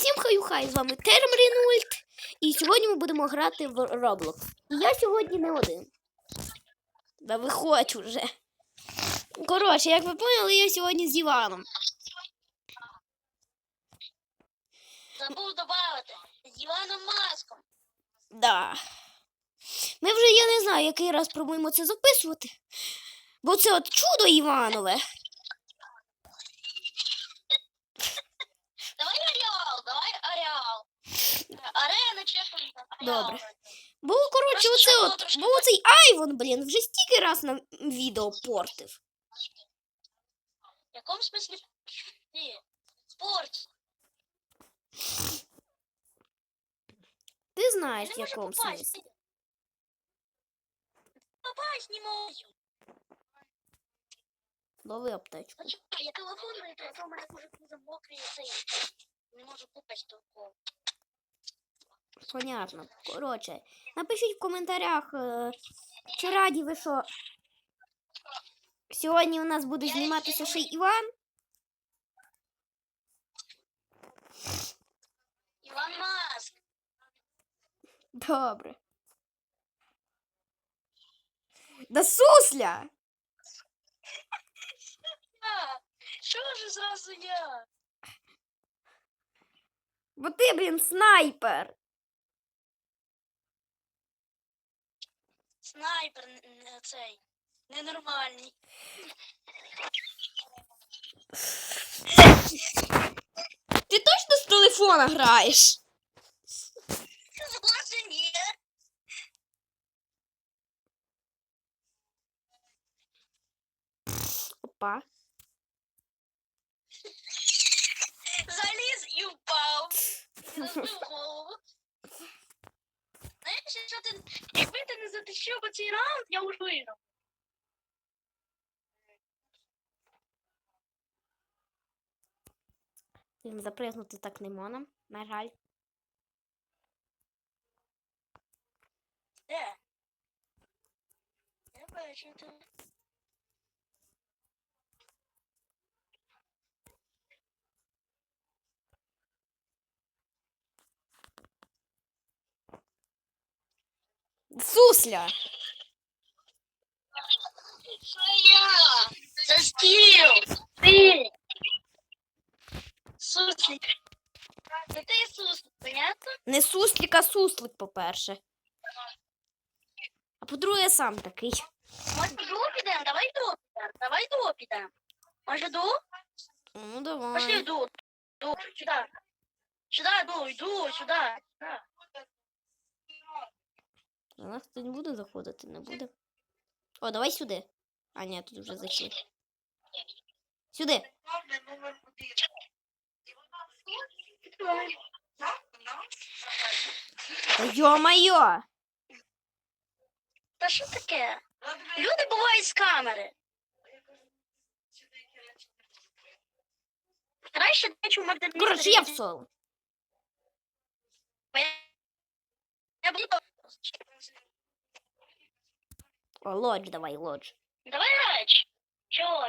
Всім хаю-хай, з вами Термрінульт. І сьогодні ми будемо грати в Roblox. І я сьогодні не один. Да виходь уже. Коротше, як ви поняли, я сьогодні з Іваном. Забув додати. З Іваном Маском. Да. Ми вже, я не знаю, який раз пробуємо це записувати. Бо це от чудо Іванове. Добре. Бо, коротше, оце от, бо оцей Айвон, блін, вже стільки раз нам відео портив. В якому смислі? Ні. Спорт. Ти знаєш, в якому смислі. Попасть не можу. Лови аптечку. Я телефон на телефон, мене може бути мокрий цей. Не можу попасть толком. Понятно. Коротше, напишіть в коментарях, е, чи раді ви, що сьогодні у нас буде зніматися ще Іван. Іван Маск. Добре. Да сусля! Що ж зразу я? Бо ти, блін, снайпер. Снайпер цей. Ненормальний. Ти точно з телефона граєш? Може ні. Опа. Заліз і впав. І розбив голову. Знаєш, що ти, не затащив раунд, я уже виграв. Блін, запризнути так не можна, на жаль. Де? Я бачу тебе. Сусля! Що я? Це стіл. Ти. Суслик. Це ти суслик, понятно? Не суслік, а суслик, по-перше. А по-друге, я сам такий. Може, ду підемо? Давай ду підемо. Давай ду підемо. Може, ду? Ну, Пошли давай. ду. Ду, сюда. Сюда, ду, иду, сюда. сюда. До нас тут не буде заходити, не буде. О, давай сюди. А, ні, тут вже зайшли. Сюди. Та Йо-моє! Та що таке? Люди бувають з камери. Краще дечу в Магдаліні. Коротше, я в соло. Я буду... о, лодж, давай, лодж. Давай рач. Чего?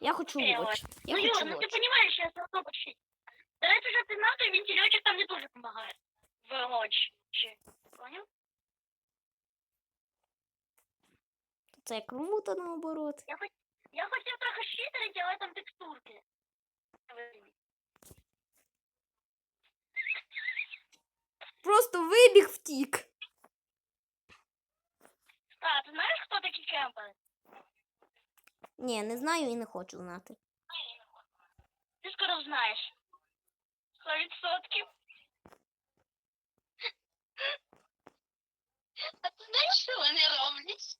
Я хочу Е, лодж. Я ну, Юр, хочу ну ты лодж. понимаешь, я равно почти. Давайте же ты надо, и вентилечек там мне тоже помогает. В лодж. Понял? Це круто наоборот. Я, хот... я хотел трохи щитерить, але там текстурки. Просто вибіг втік. Кто? Ні, не знаю і не хочу знати. Ты скоро узнаешь. Сто відсотків. А ти знаєш, що вони роблять?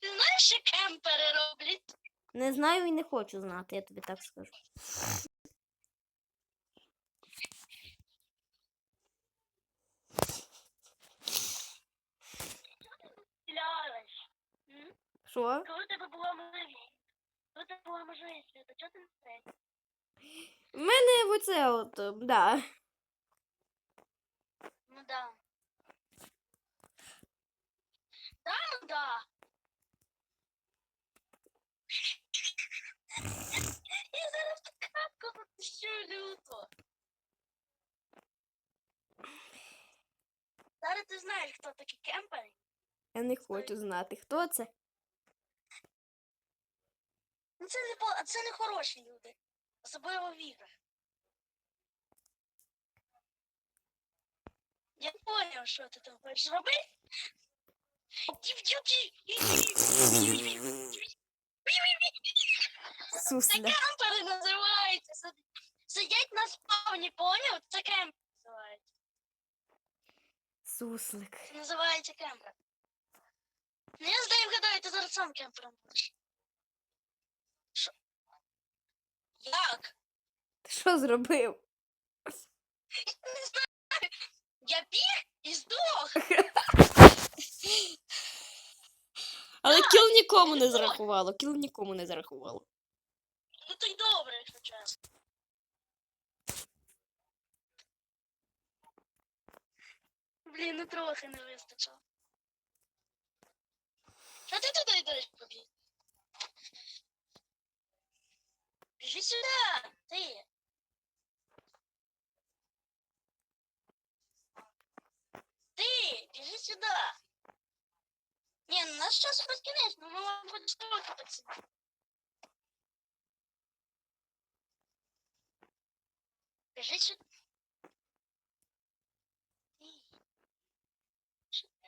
Ти знаєш, що кемпери роблять? Не знаю і не хочу знати, я тобі так скажу. Що? Коли тебе була можливість? Коли тебе була можливість, то чого ти не стрес? У мене оце от, ем, да. Ну да. Да, ну да. Я зараз капку пропущу люто. Зараз ти знаєш, хто такий кемпер? Я не хочу знати, хто це. Це не це хороші люди. Особливо в іграх. Я поняв, що ти там хочеш. Дівчуки! Сусля. Кемпери називаються. Сидять на спавні, поняв? Це кемп називається. Суслик. Це називається кемпер. Ну я здаю вгадаю, ти зараз сам кемпером будеш. Що? Як? Ти що зробив? Я Не знаю. Я біг і здох. Але кіл нікому не зарахувало. Кіл нікому не зарахувало. Ну то й добре, якщо чесно. Блін, ну трохи не вистачило. Що ти туди йдеш сюда! Ты! Ты! Бежи сюда! Не, ну нас сейчас подкинешь, но ну, мы вам будем сроки подсидеть. Бежи сюда.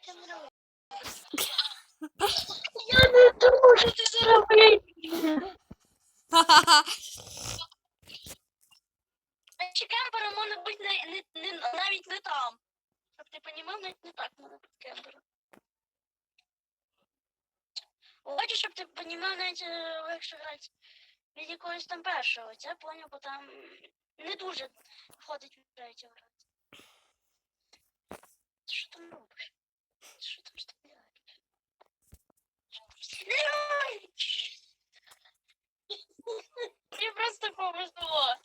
Я не думаю, что ты заработаешь. Кемпером може бути не, не, не, навіть не там. Щоб ти понімав, навіть не так може бути кемпером. Хочу, щоб ти понімав, навіть легше грати від якогось там першого. Це поняв, бо там не дуже входить в третього грати. Ти Що там робиш? Ти Що там стріляєш? Стріляй! Я просто повезло.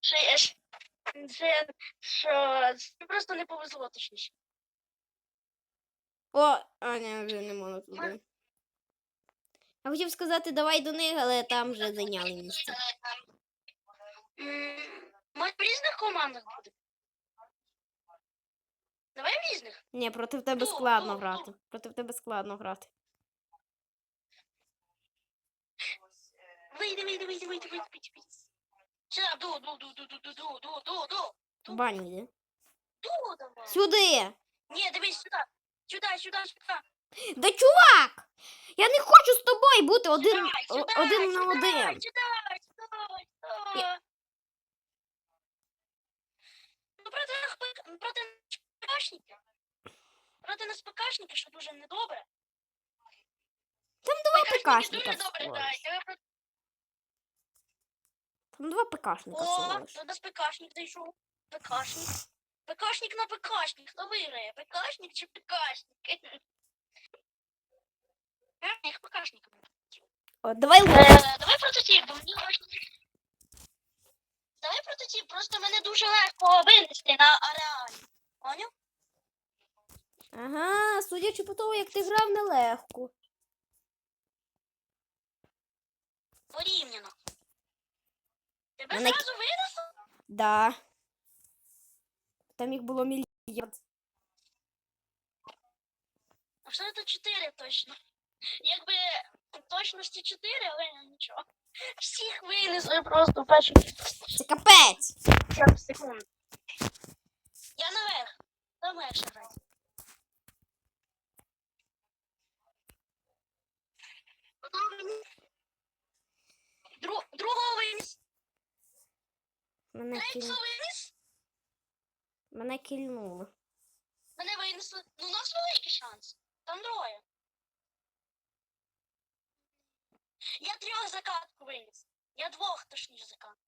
Що я ж... Це, що... Це просто не повезло, точніше. О, а ні, вже не можу туди. Я хотів сказати, давай до них, але там вже зайняли місце. Може, в різних командах буде? Давай в різних. Ні, проти тебе складно грати. Проти тебе складно грати. Вийди, вийди, вийди, вийди, вийди, вийди, вийди. Сюди, ду, ду, ду, ду, ду, ду, ду, ду, ду, ду. В бані йди. Ду давай. Сюди! Ні, дивись сюди. Сюди, сюди, сюди. Да чувак! Я не хочу з тобою бути один, Сюди, о- сюди, один на сюди, один. Сюди, сюди, сюди. Ну, проти, нас проти ПКшників. Проти нас ПКшники, що дуже недобре. Там два ПКшника дуже добре всього грають. лиш. але проти- Там два ПКшника всього О, лиш. нас ПКшник зайшов. ПКшник. ПКшник на ПКшник. Хто виграє? ПКшник чи ПКшник? А, їх ПКшник. О, давай. Е, Давай прототип, бо мені важко. Давай прототип, просто мене дуже легко винести на ареалі. Поняв? Ага, судячи по тому, як ти грав нелегко. Тебе Мене- зразу винесло? Да. Там їх було мільярд. А что це 4 точно? Якби точності 4, але нічого. Всіх винесли просто в першу Це капець. 50 секунд. Я наверх. Там легше грати. Одного виніс. Дру- Другого виніс. Мене, кіль... Третього виніс. Мене кільнуло. Мене винесли. Ну, у нас великий шанс. Там двоє. Я трьох закатку виніс. Я двох точніше закатку.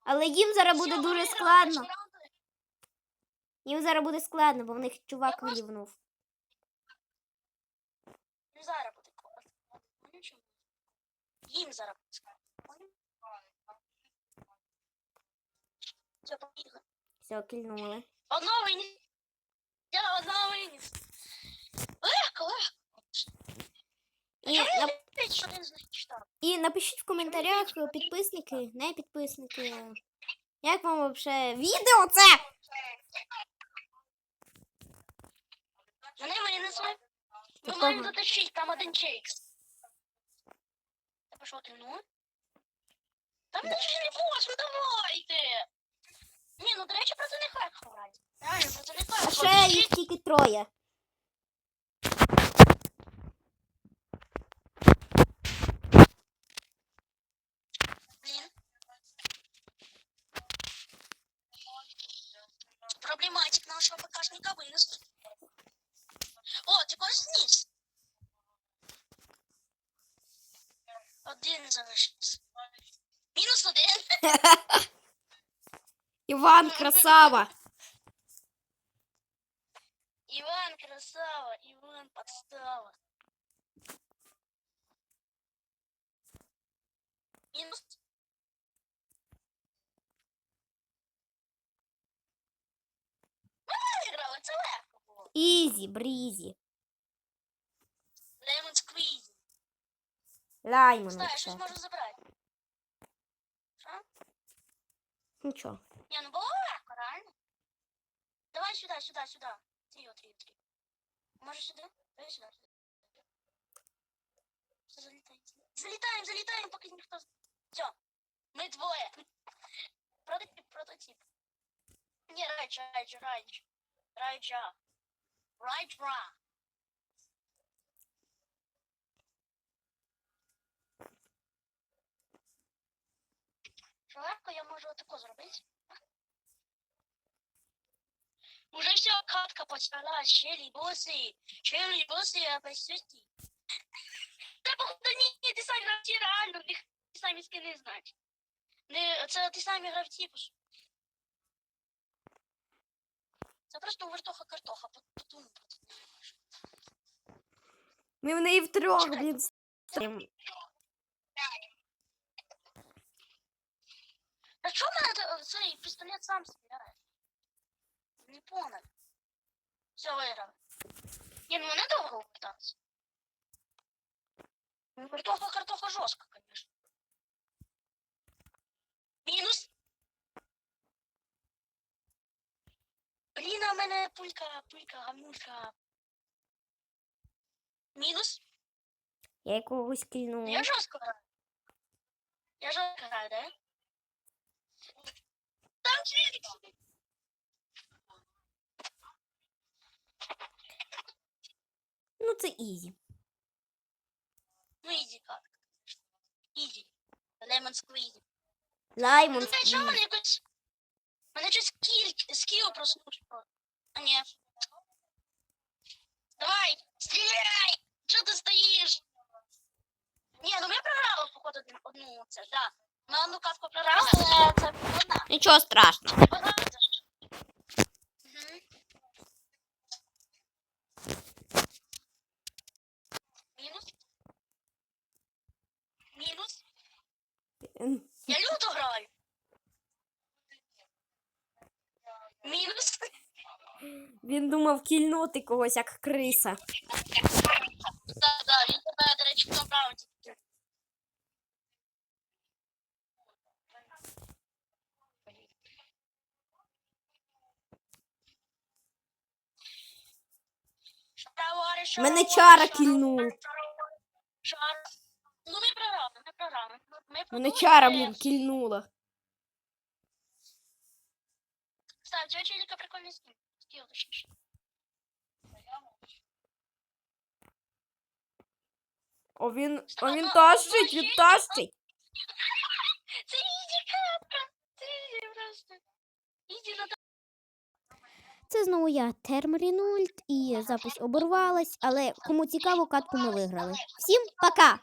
Але їм зараз буде Всьо, дуже виграли складно. перший. Їм зараз буде складно, бо в них чувак просто- врівнув. Ну, зараз буде класно. Їм зараз буде складно. Поняв? Все, побігли. Все, кільнули. Одного виніс. Я одного виніс. Легко, легко. І, Я нап... що не І напишіть в коментарях е, підписники, не підписники. Як вам вообще відео це? Мене мені не свої. Ну мені дотащить, там один чейкс. Я пішов ти ну? Там не босс, ну давайте! Ні, ну до речі, про це не легко грати. Реально, про це не А ще їх тільки троє. Проблематик нашего покажника вынес. О, ти когось зніс. Один залишився. Мінус один. Іван, красава. Іван красава, Іван подстава. Мінус. Ми виграли, це легко було. Ізі, брізі. Лемон сквіз. Лаймон. Знаю, щось взагалі. можу забрати. Що? Нічого. Ні, ну було легко, реально. Давай сюди, сюди, сюди. Тріо, тріо, тріо. Може сюди? Давай сюди. Все, залітаємо. Залітаємо, залітаємо, поки ніхто... Все. Ми двоє. Прототип, прототип. Ні, райдж, райдж, райдж. Райджа. Райджра. Що легко я можу отако зробити? Уже все, катка почалась, щелі боси, щелі боси, а присутні. Та походу ні, ті самі гравці реально, них ті самі скини знають. Не, це ті самі гравці. Це просто вертоха картоха, це. Ми в неї втрьох, блін. А чого в мене цей пістолет сам стріляє? Не понял. Все, виграв. Ні, ну не довго вертатися. Ну, картоха, картоха жорстко, конечно. Мінус. Блін, а в мене пулька, пулька, гамнюшка. Мінус. Я якогось кільну. Я жорстко граю. Я жорстко граю, да? Там челик. Ну, це ізі. Ну, изи как. Изи. Лемон сквизи. Лаймон. Ну, знаєш, мене якось... Мене щось скіл, скіл проснувся. А ні. Давай, стріляй! Чого ти стоїш? Ні, ну ми програли, походу, одну це, да. Ми одну катку програли, але це одна. Нічого страшного. Мгм. Мінус. Мінус. Ем, Я люто граю. Мінус. Він думав кільнути когось, як криса. Да, да, він тебе, до речі, набрав. Мене чара кільнув. Чара. Ну, ми програли, ми програли. Мене чара, блін, кільнула. Тебя челика прикольный скин. Скилл, точнее. О, він, о, він тащить, він тащить. Це изи капка. Це изи просто. Изи на Це знову я, Терморінульт, і запись оборвалась, але кому цікаво, катку ми виграли. Всім пока!